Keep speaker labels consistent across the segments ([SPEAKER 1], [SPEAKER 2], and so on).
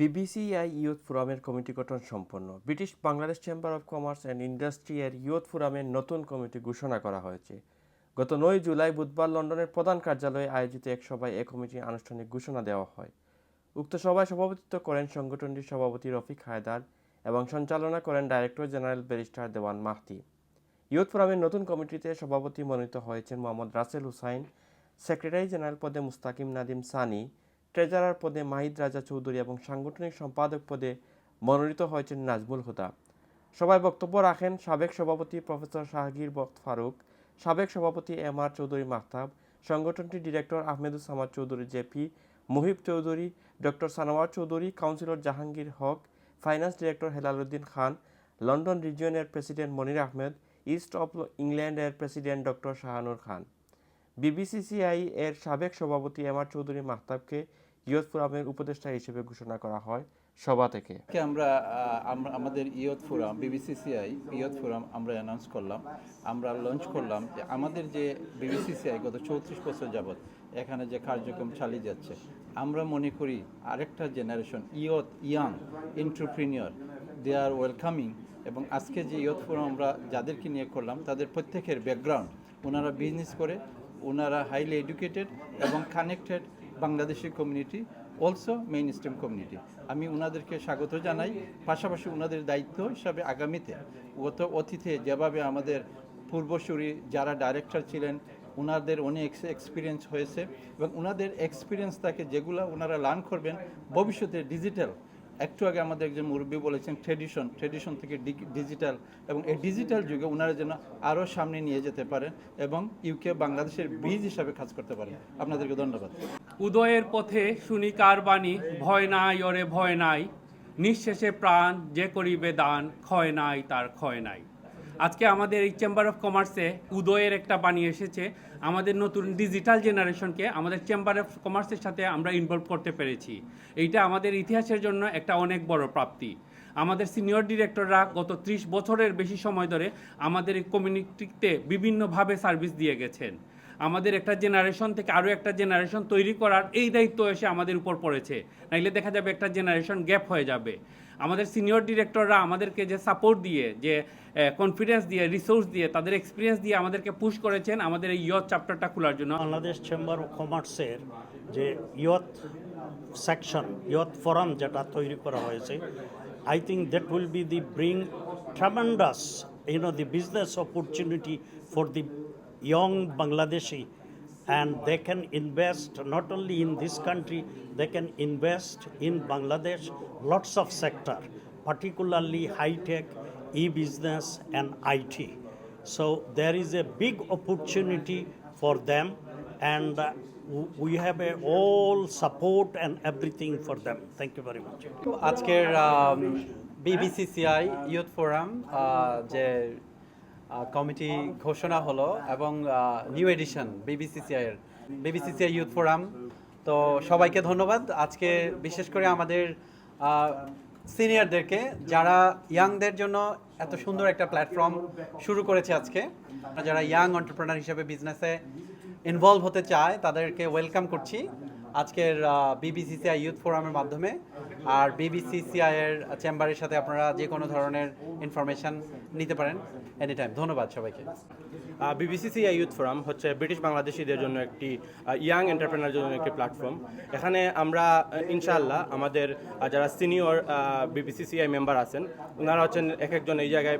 [SPEAKER 1] বিবিসিআই youth ফোরামের committee গঠন সম্পন্ন। British Bangladesh chamber of commerce and industry এর ইউথ ফোরামের নতুন কমিটি ঘোষণা করা হয়েছে। গত নয় জুলাই বুধবার লন্ডনের প্রধান কার্যালয়ে আয়োজিত এক সভায় এ কমিটির আনুষ্ঠানিক ঘোষণা দেওয়া হয়। উক্ত সভায় সভাপতিত্ব করেন সংগঠনটির সভাপতি রফিক হায়দার এবং সঞ্চালনা করেন director general barrister Dewan Mahti. Youth ফোরামের নতুন কমিটিতে সভাপতি মনোনীত হয়েছেন মোহাম্মদ রাসেল হুসাইন সেক্রেটারি জেনারেল পদে মুস্তাকিম নাদিম সানি ট্রেজারার পদে মাহিদ রাজা চৌধুরী এবং সাংগঠনিক সম্পাদক পদে মনোনীত হয়েছেন নাজমুল হুদা। সভায় বক্তব্য রাখেন সাবেক সভাপতি প্রফেসর শাহগীর বক্ত ফারুক, সাবেক সভাপতি এম আর চৌধুরী মাহতাব সংগঠনটির director Ahmedul Samad Chowdhury JP, Muhib Chowdhury, doctor Sanowar Chowdhury, councillor Jahangir Haque, finance director Helaluddin Khan, London রিজিয়নের president Monir Ahmed, east of ইংল্যান্ডের president doctor Shahanur Khan. BBCCI এর সাবেক সভাপতি M R Chowdhury মাহতাবকে youth ফোরামের উপদেষ্টা হিসেবে ঘোষণা করা হয় সভা থেকে।
[SPEAKER 2] আমরা আমাদের youth forum BBCCI youth forum আমরা অ্যানাউন্স করলাম। আমরা লঞ্চ করলাম যে আমাদের যে বিবিসিসিআই গত চৌত্রিশ বছর যাবৎ এখানে যে কার্যক্রম চালিয়ে যাচ্ছে, আমরা মনে করি আরেকটা generation youth young entrepreneur they are welcoming এবং আজকে যে ইয়ত ফোরাম আমরা যাদেরকে নিয়ে করলাম, তাদের প্রত্যেকের ব্যাকগ্রাউন্ড ওনারা বিজনেস করে ওনারা হাইলি এডুকেটেড এবং connected Bangladeshi community also mainstream community আমি ওনাদেরকে স্বাগত জানাই। পাশাপাশি ওনাদের দায়িত্ব হিসাবে আগামীতে গত অতীতে যেভাবে আমাদের পূর্বসূরি যারা ডাইরেক্টর ছিলেন ওনাদের অনেক এক্সপিরিয়েন্স হয়েছে এবং ওনাদের এক্সপিরিয়েন্স থাকে যেগুলো ওনারা লার্ন করবেন, ভবিষ্যতে ডিজিটাল একটু আগে আমাদের একজন মুরব্বী বলেছেন ট্রেডিশন ট্রেডিশন থেকে ডিজিটাল এবং এই ডিজিটাল যুগে ওনারা যেন আরও সামনে নিয়ে যেতে পারেন এবং ইউকে বাংলাদেশের বীজ হিসাবে কাজ করতে পারেন। আপনাদেরকে ধন্যবাদ।
[SPEAKER 3] উদয়ের পথে শুনি কার বাণী? ভয় নাই অরে ভয় নাই। নিঃশেষে প্রাণ যে করিবে দান, ক্ষয় নাই তার ক্ষয় নাই। আজকে আমাদের এই চেম্বার অফ কমার্সে উদয়ের একটা বাণী এসেছে। আমাদের নতুন ডিজিটাল জেনারেশনকে আমাদের চেম্বার অফ কমার্সের সাথে আমরা ইনভলভ করতে পেরেছি। এইটা আমাদের ইতিহাসের জন্য একটা অনেক বড় প্রাপ্তি। আমাদের সিনিয়র ডিরেক্টররা গত ত্রিশ বছরের বেশি সময় ধরে আমাদের এই কমিউনিটিতে বিভিন্নভাবে সার্ভিস দিয়ে গেছেন। আমাদের একটা জেনারেশন থেকে আরও একটা জেনারেশন তৈরি করার এই দায়িত্ব এসে আমাদের উপর পড়েছে। নাইলে দেখা যাবে একটা জেনারেশন গ্যাপ হয়ে যাবে। আমাদের সিনিয়র ডিরেক্টররা আমাদেরকে যে সাপোর্ট দিয়ে, যে কনফিডেন্স দিয়ে রিসোর্স দিয়ে, তাদের এক্সপিরিয়েন্স দিয়ে আমাদেরকে পুশ করেছেন আমাদের এই ইয়ত চ্যাপ্টারটা খোলার জন্য।
[SPEAKER 4] বাংলাদেশ চেম্বার অফ কমার্সের যে ইয়থ সেকশন ইয়থ ফোরাম যেটা তৈরি করা হয়েছে I think that will be the bring tremendous you know the business opportunity for the young Bangladeshi and they can invest not only in this country they can invest in bangladesh lots of sector particularly high tech e-business and it so there is a big opportunity for them and uh, we have a all support and everything for them thank you very much
[SPEAKER 5] আজকের BBCCI youth forum যে committee ঘোষণা হলো এবং new edition BBCCI এর BBCCI youth forum তো সবাইকে ধন্যবাদ। আজকে বিশেষ করে আমাদের সিনিয়রদেরকে যারা ইয়াংদের জন্য এত সুন্দর একটা প্ল্যাটফর্ম শুরু করেছে আজকে। যারা ইয়াং এন্টারপ্রেনার হিসেবে বিজনেসে ইনভলভ হতে চায়, তাদেরকে ওয়েলকাম করছি। আজকের বিবিসিসিআই ইউথ ফোরামের মাধ্যমে। আর বিবিসিসিআই এর চেম্বারের সাথে আপনারা যে কোনো ধরনের ইনফরমেশন নিতে পারেন এনি টাইম ধন্যবাদ সবাইকে।
[SPEAKER 6] বিবিসিসি ইউথ ফোরাম হচ্ছে ব্রিটিশ বাংলাদেশিদের জন্য একটি ইয়াং এন্টারপ্রেনার জন্য একটি প্ল্যাটফর্ম এখানে আমরা ইনশাআল্লাহ আমাদের যারা সিনিয়র বিবিসিসিআই মেম্বার আছেন, ওনারা হচ্ছেন এক একজন এই জায়গায়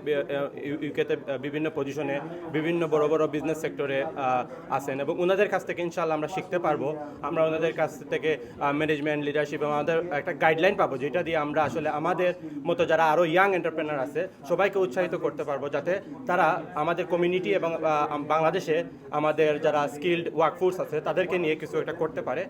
[SPEAKER 6] ইউকেতে বিভিন্ন পজিশনে বিভিন্ন বড় বড় বিজনেস সেক্টরে আছেন এবং ওনাদের কাছ থেকে ইনশাআল্লাহ আমরা শিখতে পারব। আমরা ওনাদের কাছ থেকে ম্যানেজমেন্ট লিডারশিপ এবং আমাদের একটা গাইডলাইন পাবো, যেটা দিয়ে আমরা আসলে আমাদের মতো যারা আরও ইয়াং এন্টারপ্রেনার আছে, সবাইকে উৎসাহিত করতে পারব, যাতে তারা আমাদের কমিউনিটি এবং বাংলাদেশে আমাদের যারা স্কিল্ড ওয়ার্কফোর্স আছে তাদেরকে নিয়ে কিছু একটা করতে পারে।